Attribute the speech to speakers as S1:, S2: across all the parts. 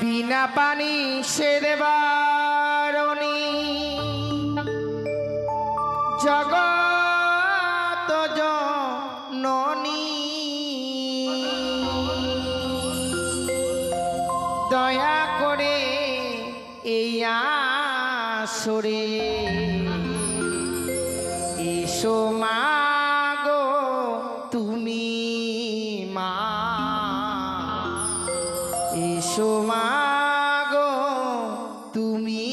S1: বিনা পানি সে দেবারণী জগত জননী। দয়া করে এই আসরে এসো মাগো তুমি মা। এসো মাগো তুমি।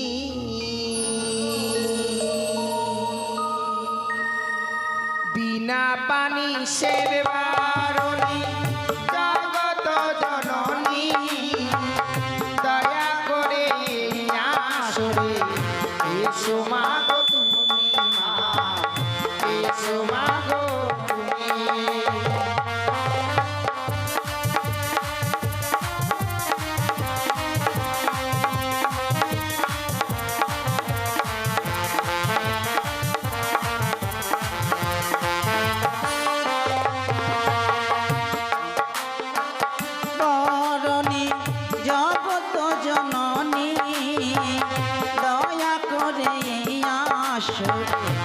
S1: বিনা পানি সেবার জগত জননী দয়া করে আসরে এসো মাগো
S2: আসরে